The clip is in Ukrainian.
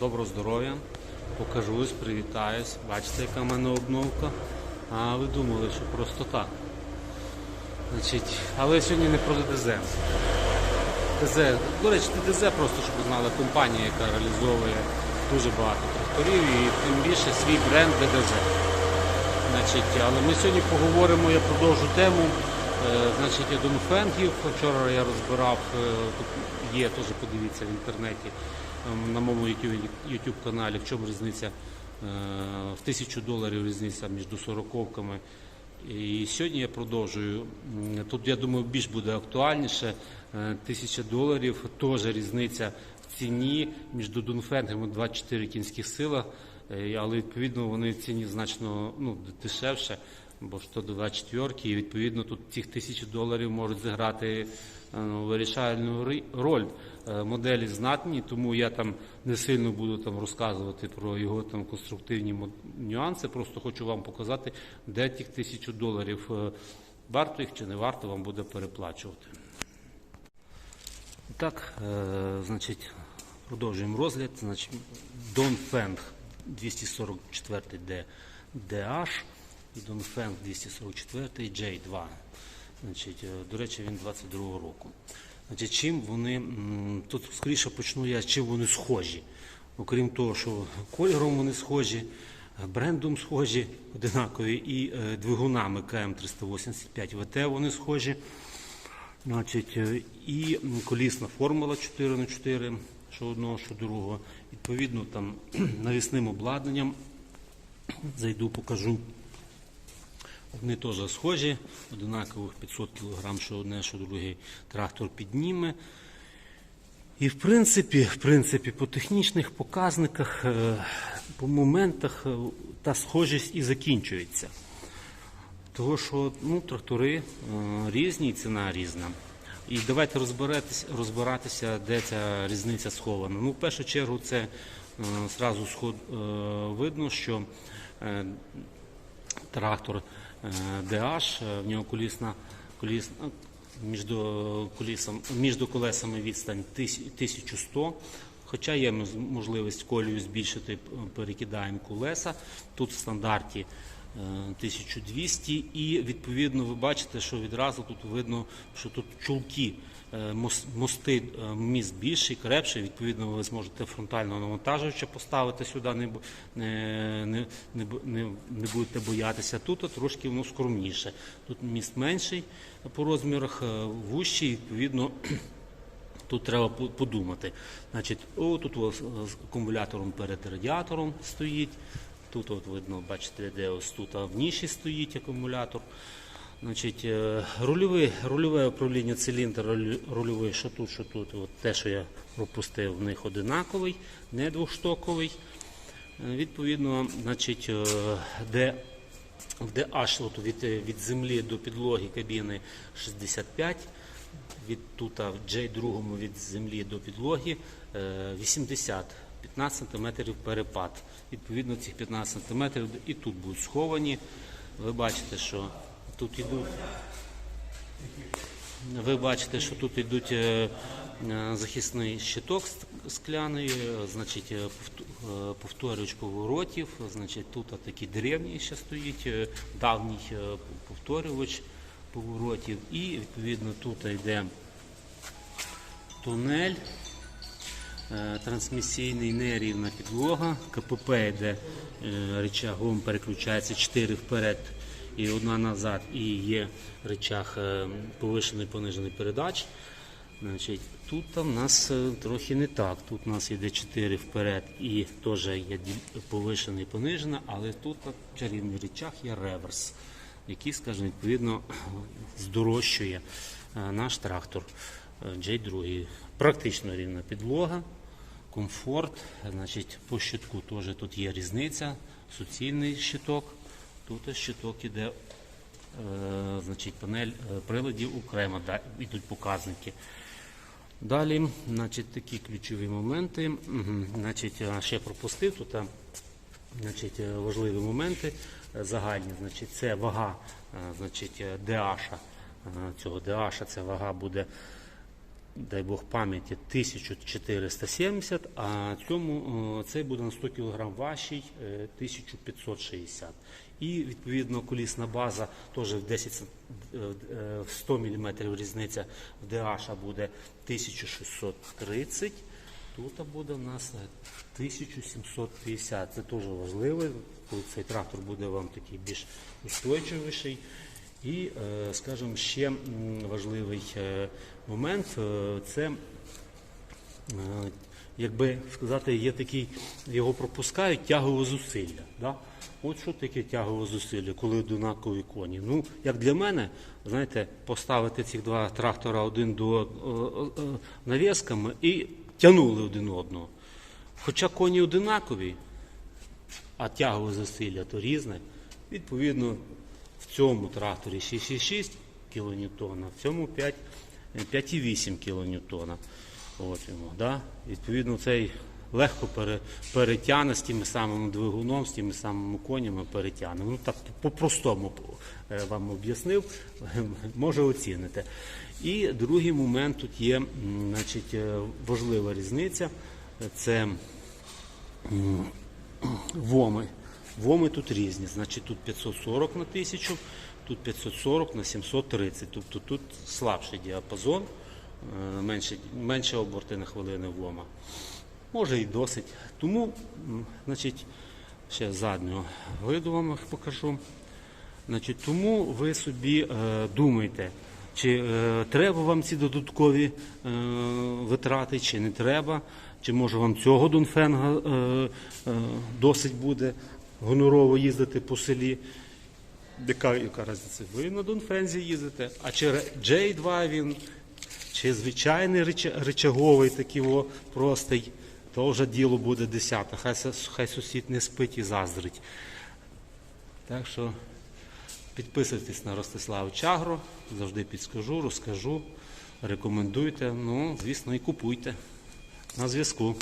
Доброго здоров'я. Покажусь, привітаюсь. Бачите, яка в мене обновка. А ви думали, що просто так. Значить, але сьогодні не про ДДЗ. ДДЗ, до речі, ДДЗ просто, щоб ви знали, компанія, яка реалізовує дуже багато тракторів і тим більше свій бренд ДДЗ. Значить, але ми сьогодні поговоримо, я продовжу тему. Е, значить, Донфенгів. Вчора я розбирав, е, є, теж подивіться в інтернеті на моєму YouTube каналі, в чому різниця е, в тисячу доларів різниця між сороковками. І сьогодні я продовжую. Тут, я думаю, більш буде актуальніше. Е, Тисяча доларів теж різниця в ціні між Дунфенгами 24 кінських сила, е, але відповідно вони в ціні значно ну, дешевше, бо ж то до 24 і відповідно тут цих тисяч доларів можуть зіграти е, ну, вирішальну роль. Е, Моделі знатні, тому я там не сильно буду там розказувати про його там конструктивні нюанси. Просто хочу вам показати, де тих тисячу доларів е, варто їх чи не варто вам буде переплачувати. Так, значить, продовжуємо розгляд. Значить, Донфенг 244 D DH і Донфенг 244 J2. Значить, е, до речі, він 22 року. Значить, чим вони, тут скоріше почну я, чим вони схожі. Окрім того, що кольором вони схожі, брендом схожі, одинакові, і е, двигунами КМ385 ВТ вони схожі. Значить, е, і колісна формула 4 на 4 що одного, що другого. Відповідно, там навісним обладнанням зайду, покажу. Вони теж схожі, одинакових 500 кг, що одне, що другий трактор підніме. І в принципі, в принципі, по технічних показниках, е, по моментах е, та схожість і закінчується. Того, що ну, трактори е, різні, ціна різна. І давайте розбиратися, розбиратися, де ця різниця схована. Ну, в першу чергу, це е, зразу сход, е, видно, що е, трактор е, DH, е, в нього колісна, колісна між, колісом, між колесами відстань 1100. Хоча є можливість колію збільшити, перекидаємо колеса. Тут в стандарті е, 1200 і відповідно ви бачите, що відразу тут видно, що тут чулки, е, мости, е, міст більший, крепший. Відповідно, ви зможете фронтального навантажувача поставити сюди, не, не, не, не, будете боятися. Тут трошки воно скромніше. Тут міст менший по розмірах, е, вущий, відповідно. Тут треба подумати. Значить, о, тут ось з акумулятором перед радіатором стоїть. Тут от видно, бачите, де ось тут в ніші стоїть акумулятор. Значить, е, рульове, рульове управління циліндр, рульовий, що тут, що тут. От те, що я пропустив, в них одинаковий, не двохштоковий. Е, Відповідно, значить, е, де в DH от від, від землі до підлоги кабіни 65, від тут в J2 від землі до підлоги е, 80, 15 см перепад. Відповідно, цих 15 см і тут будуть сховані. Ви бачите, що тут йдуть ви бачите, що тут йдуть е, е, захисний щиток ск- скляний, е, значить, повторювач поворотів, значить, тут такий древній ще стоїть, давній повторювач поворотів, і відповідно тут йде тунель, трансмісійний нерівна підлога, КПП йде рычагом, переключається 4 вперед і одна назад, і є рычаг е, повишений понижений передач. Значить, тут в нас е, трохи не так. Тут у нас йде 4 вперед і теж є ді- повишений понижена, але тут так, чарівний рычаг є реверс, який, скажімо, відповідно здорожчує е, наш трактор е, J2. Практично рівна підлога, комфорт. Значить, по щитку теж тут є різниця, суцільний щиток. Тут щиток іде, е, значить, панель е, приладів окремо, да, йдуть показники. Далі, значить, такі ключові моменти. Значить, ще пропустив тут. Значить, е, важливі моменти загальні. Значить, це вага, значить, DH, цього DH, це вага буде дай Бог пам'яті, 1470, а цьому е, цей буде на 100 кг важчий е, 1560. І відповідно колісна база теж в 10 см, е, е, в 100 мм різниця в DH буде 1630. Тут буде у нас е, 1750. Це теж важливо, коли цей трактор буде вам такий більш устойчивіший. І, е, скажімо, ще важливий е, момент е, це, якби сказати, є такий, його пропускають тягове зусилля. Да? От що таке тягове зусилля, коли однакові коні? Ну, як для мене, знаєте, поставити ці два трактора один до навісками і тягнули один одного. Хоча коні одинакові, а тягове зусилля то різне, відповідно, в цьому тракторі 6,6 кН, в цьому 5, е, 5,8 кН. От йому, да? Відповідно, цей легко пере, перетягне з тими самими двигуном, з тими самими конями перетягне. Ну так по-простому е, вам об'яснив, може оціните. І другий момент тут є значить, е, важлива різниця. Це воми. Воми тут різні. Значить, тут 540 на 1000, тут 540 на 730. Тобто тут слабший діапазон, е, менше, менше оберти на хвилини вома. Може і досить. Тому, значить, ще заднього виду вам покажу. Значить, тому ви собі е, думайте, чи е, треба вам ці додаткові е, витрати, чи не треба, чи може вам цього Донфенга е, е, досить буде гонорово їздити по селі. Яка, яка різниця? Ви на Донфензі їздите, а чи J2 він, чи звичайний реча- речаговий такий о, простий, то вже діло буде десяте. Хай, хай сусід не спить і заздрить. Так що підписуйтесь на Ростислав Чагро, завжди підскажу, розкажу, рекомендуйте. Ну, звісно, і купуйте. На зв'язку.